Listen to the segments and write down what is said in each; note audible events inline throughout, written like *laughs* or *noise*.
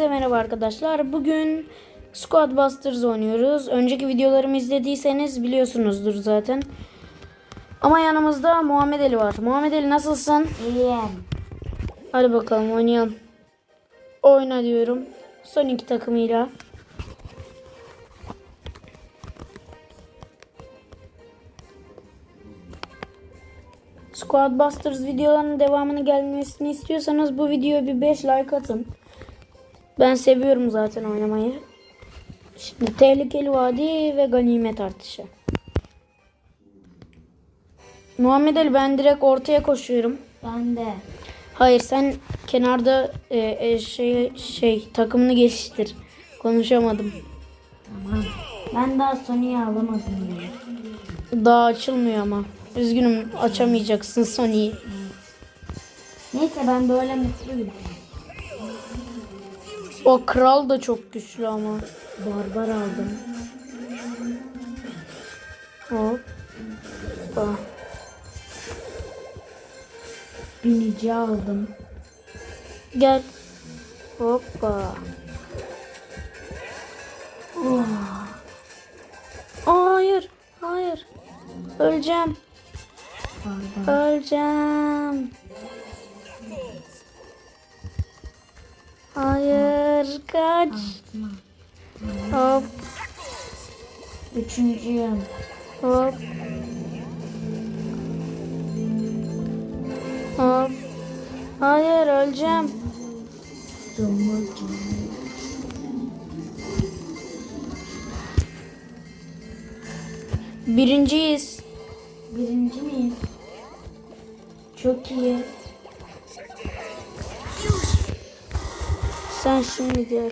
Hepinize merhaba arkadaşlar. Bugün Squad Busters oynuyoruz. Önceki videolarımı izlediyseniz biliyorsunuzdur zaten. Ama yanımızda Muhammed Ali var. Muhammed Ali nasılsın? İyiyim. Hadi bakalım oynayalım. Oyna diyorum. Son iki takımıyla. Squad Busters videolarının devamını gelmesini istiyorsanız bu videoya bir 5 like atın. Ben seviyorum zaten oynamayı. Şimdi tehlikeli vadi ve ganimet artışı. Muhammed Ali ben direkt ortaya koşuyorum. Ben de. Hayır sen kenarda e, e, şey şey takımını geliştir. Konuşamadım. Tamam. Ben daha Sony'yi alamadım ya. Daha açılmıyor ama. Üzgünüm açamayacaksın Sony'yi. Neyse ben böyle mutluyum. O kral da çok güçlü ama. Barbar aldım. Hoppa. Binici aldım. Gel. Hoppa. Oh. Aa, hayır. Hayır. Öleceğim. Barbar. Öleceğim. Hayır. Kaç. Hop. Üçüncüyüm. Hop. Hop. Hayır öleceğim. Dumur. Birinciyiz. Birinci miyiz? Çok iyi. Sen şimdi gel.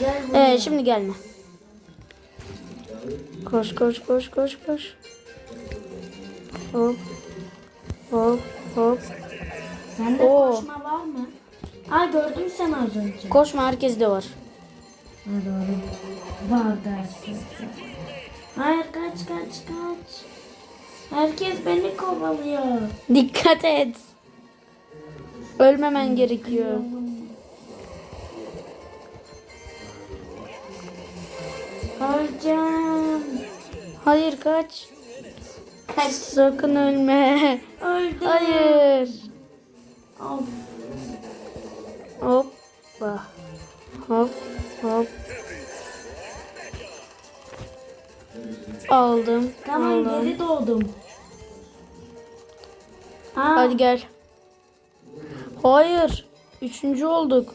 Gel buraya. Evet şimdi gelme. Koş koş koş koş koş. Hop. Hop hop. Sende Oo. koşma var mı? Aa gördüm sen az önce. Koşma herkes de var. Ha doğru. Vardı herkeste. Hayır kaç kaç kaç. Herkes beni kovalıyor. Dikkat et. Ölmemen gerekiyor. Öleceğim. Hayır kaç. Kaç. Sakın ölme. Öldüm. Hayır. Of. Hoppa. Hop hop. Aldım. Tamam aldım. geri doğdum. Aa, Hadi gel. Hayır. Üçüncü olduk.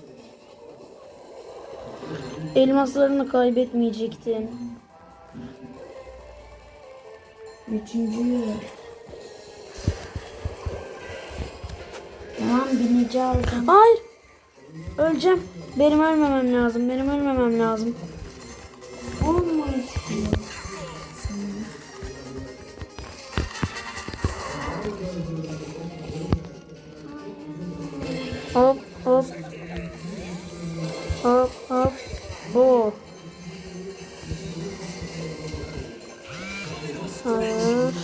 Elmaslarını kaybetmeyecektin. Üçüncü. Tamam binici. Hayır. Öleceğim. Benim ölmemem lazım. Benim ölmemem lazım. On Hop hop. Hop hop. Bu. Hayır.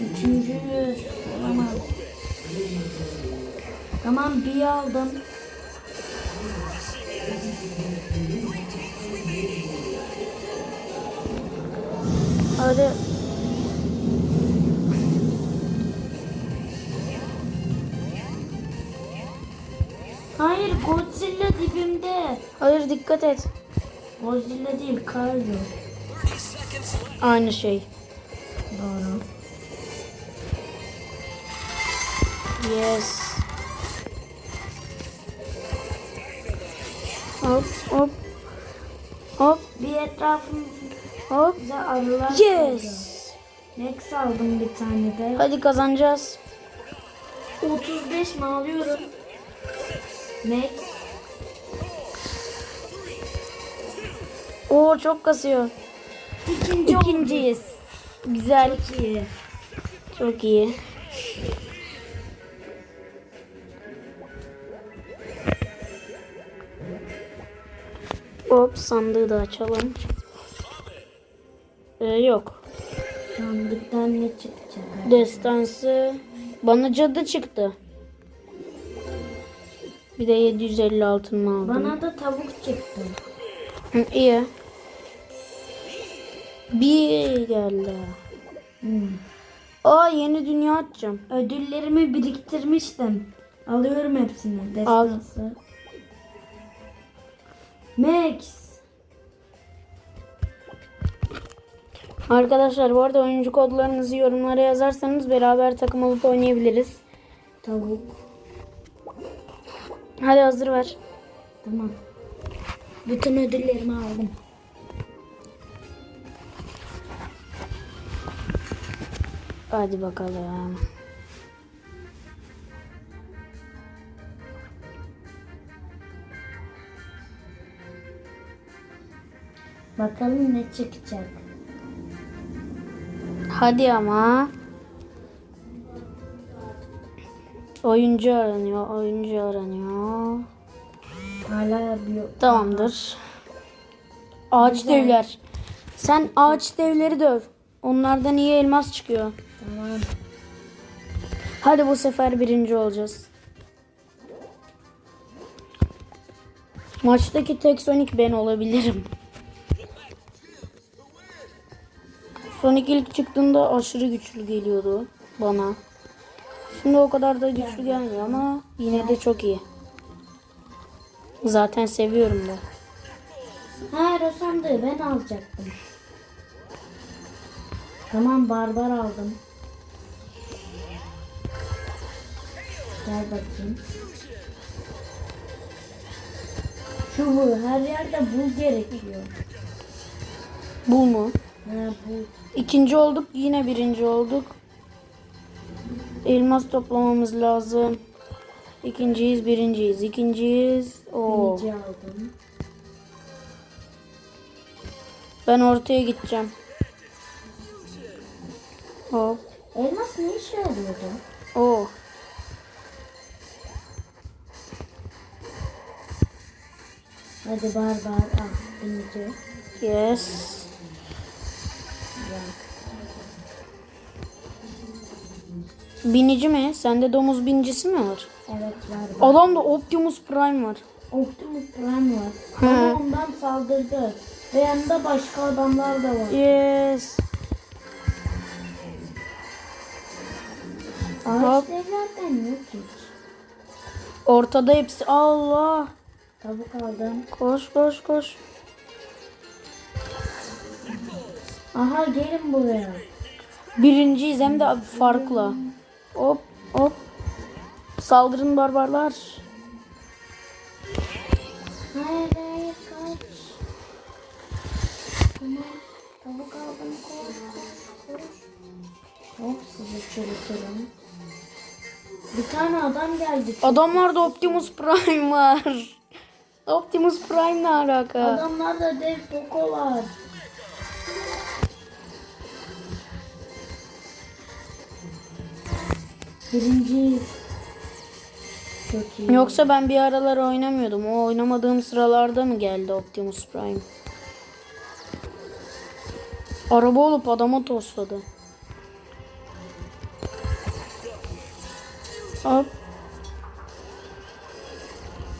Üçüncüyüz. Olamaz. Tamam bir aldım. Hadi. Hayır Godzilla dibimde. Hayır dikkat et. Godzilla değil Karlo. Aynı şey. Doğru. Yes. Hop hop. Hop Bir etrafımıza hop. arılar Yes. Max aldım bir tane de. Hadi kazanacağız. 35 mi alıyorum? Max. Oo çok kasıyor. İkinci. İkinciyiz. Güzel. Çok iyi. Çok iyi. Hop sandığı da açalım. Ee, yok. Sandıktan ne çıkacak? Destansı Bana cadı çıktı. Bir de 750 altın aldım. Bana da tavuk çıktı. Hı, iyi. Bir geldi. Hmm. Aa yeni dünya açacağım. Ödüllerimi biriktirmiştim. Alıyorum hepsini. Destansı. Max. Arkadaşlar bu arada oyuncu kodlarınızı yorumlara yazarsanız beraber takım olup oynayabiliriz. Tavuk. Hadi hazır ver. Tamam. Bütün ödüllerimi aldım. Hadi bakalım. Bakalım ne çıkacak. Hadi ama. Oyuncu aranıyor, oyuncu aranıyor. Hala bir Tamamdır. Ağaç devler. Sen ağaç devleri döv. Onlardan iyi elmas çıkıyor. Tamam. Hadi bu sefer birinci olacağız. Maçtaki tek Sonic ben olabilirim. Sonic ilk çıktığında aşırı güçlü geliyordu bana. Şimdi o kadar da güçlü gelmiyor ama yine de çok iyi. Zaten seviyorum da. Ha o sandığı ben alacaktım. Tamam barbar aldım. Gel bakayım. Şu bu her yerde bul gerekiyor. Bu mu? Ha bul. İkinci olduk yine birinci olduk. Elmas toplamamız lazım. İkinciyiz birinciyiz. İkinciyiz. Oo. Birinci aldım. Ben ortaya gideceğim. Hop. Elmas ne işe yarıyordu? Oo. Hadi barbar al. Birinci. Yes. Binici mi? Sende domuz binicisi mi var? Evet var. Adamda Optimus Prime var. Optimus Prime var. Bana ondan saldırdı. Ve yanında başka adamlar da var. Yes. Ağaç devlerden yok hiç. Ortada hepsi. Allah. Tavuk aldım. Koş koş koş. Aha gelin buraya. Birinciyiz hem de farklı. Hop hop. Saldırın barbarlar. Hayır hayır kaç. Tamam. Tavuk aldım koş koş koş. Hop sizi çürütürüm. Bir tane adam geldi. Adamlarda Optimus Prime var. *laughs* Optimus Prime ne alaka? Adamlarda dev Poco var. Birinciyiz. Çok iyi. Yoksa ben bir aralar oynamıyordum. O oynamadığım sıralarda mı geldi Optimus Prime? Araba olup adama tosladı. Hop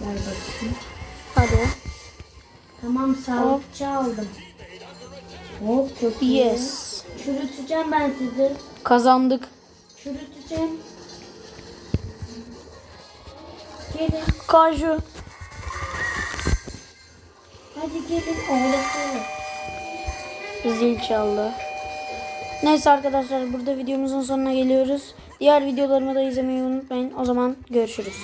bakayım. hadi. Tamam sağlıkçı aldım. Hop çok iyi. Yes. Çürüteceğim ben sizi. Kazandık. Çürüteceğim. Gelin. Kaju. Hadi gelin. Oğlakları. Zil çaldı. Neyse arkadaşlar burada videomuzun sonuna geliyoruz. Diğer videolarımı da izlemeyi unutmayın. O zaman görüşürüz.